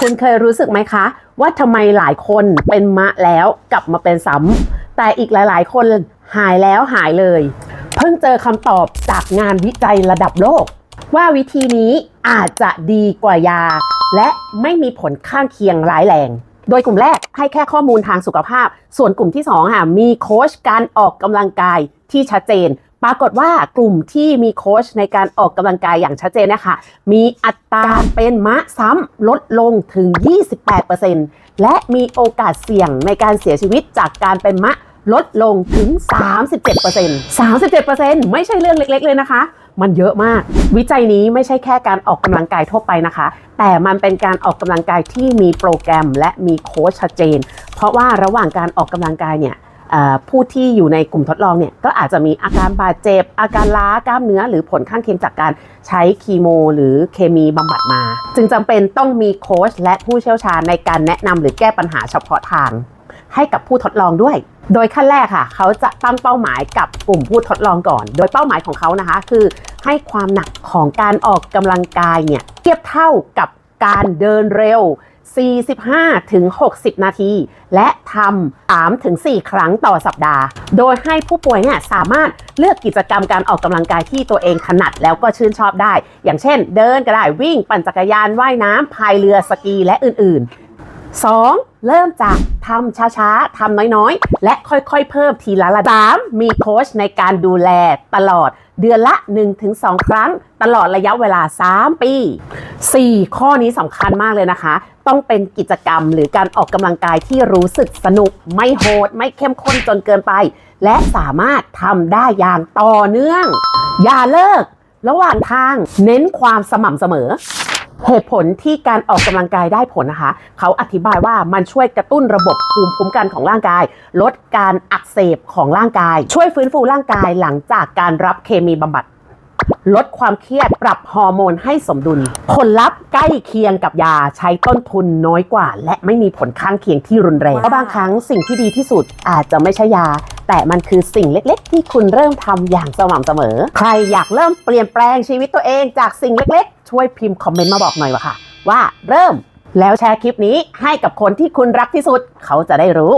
คุณเคยรู้สึกไหมคะ ว่าทำไมหลายคนเป็นมะแล้วกลับมาเป็นซ้ำแต่อีกหลาย ๆ คนหายแล้วหายเลย เพิ่งเจอคำตอบจากงานวิจัยระดับโลก ว่าวิธีนี้อาจจะดีกว่ายา และไม่มีผลข้างเคียงร้ายแรง โดยกลุ่มแรกให้แค่ข้อมูลทางสุขภาพ ส่วนกลุ่มที่2ค่ะมีโค้ชการออกกำลังกายที่ชัดเจน ปรากฏว่ากลุ่มที่มีโค้ชในการออกกำลังกายอย่างชัดเจนนะคะ มีอัตราเป็นมะซ้ำลดลงถึง 28%และมีโอกาสเสี่ยงในการเสียชีวิตจากการเป็นมะลดลงถึง 37% 37%ไม่ใช่เรื่องเล็ก ๆ เลยนะคะ มันเยอะมาก วิจัยนี้ไม่ใช่แค่การออกกำลังกายทั่วไปนะคะ แต่มันเป็นการออกกำลังกายที่มีโปรแกรมและมีโค้ชชัดเจน เพราะว่าระหว่างการออกกำลังกายเนี่ย ผู้ที่อยู่ในกลุ่มทดลองเนี่ยก็อาจจะมีอาการบาดเจ็บ อาการล้ากล้ามเนื้อ หรือผลข้างเคียงจากการใช้คีโม หรือเคมีบำบัดมา จึงจำเป็นต้องมีโค้ชและผู้เชี่ยวชาญในการแนะนำหรือแก้ปัญหาเฉพาะทางให้กับผู้ทดลองด้วย โดยขั้นแรกค่ะ เขาจะตั้งเป้าหมายกับกลุ่มผู้ทดลองก่อน โดยเป้าหมายของเขานะคะ คือให้ความหนักของการออกกำลังกายเนี่ยเทียบเท่ากับการเดินเร็ว 45ถึง60 นาที และทำ3ถึง4ครั้งต่อสัปดาห์ โดยให้ผู้ป่วยเนี่ยสามารถเลือกกิจกรรมการออกกำลังกายที่ตัวเองถนัดแล้วก็ชื่นชอบได้ อย่างเช่น เดินก็ได้วิ่ง ปั่นจักรยานว่ายน้ำพายเรือสกีและอื่นๆ 2. เริ่มจากทำช้าๆทำน้อยๆ และค่อยๆ เพิ่มทีละระดับ 3. มีโค้ชในการดูแลตลอดเดือนละ 1-2 ครั้ง ตลอดระยะเวลา 3 ปี 4. ข้อนี้สำคัญมากเลยนะคะ ต้องเป็นกิจกรรมหรือการออกกำลังกายที่รู้สึกสนุก ไม่โหด ไม่เข้มข้นจนเกินไป และสามารถทำได้อย่างต่อเนื่อง อย่าเลิก ระหว่างทางเน้นความสม่ำเสมอ เหตุผลที่การออกกำลังกายได้ผลนะคะ เขาอธิบายว่ามันช่วยกระตุ้นระบบภูมิคุ้มกันของร่างกาย ลดการอักเสบของร่างกาย ช่วยฟื้นฟูร่างกายหลังจากการรับเคมีบำบัด ลดความเครียดปรับฮอร์โมนให้สมดุล ผลลัพธ์ใกล้เคียงกับยาใช้ต้นทุนน้อยกว่า และไม่มีผลข้างเคียงที่รุนแรงเพราะบางครั้งสิ่งที่ดีที่สุดอาจจะไม่ใช่ยา แต่มันคือสิ่งเล็กๆ ที่คุณเริ่มทำอย่างสม่ำเสมอ ใครอยากเริ่มเปลี่ยนแปลงชีวิตตัวเองจากสิ่งเล็กๆ ช่วยพิมพ์คอมเมนต์มาบอกหน่อยว่าค่ะ ว่าเริ่มแล้วแชร์คลิปนี้ให้กับคนที่คุณรักที่สุด เขาจะได้รู้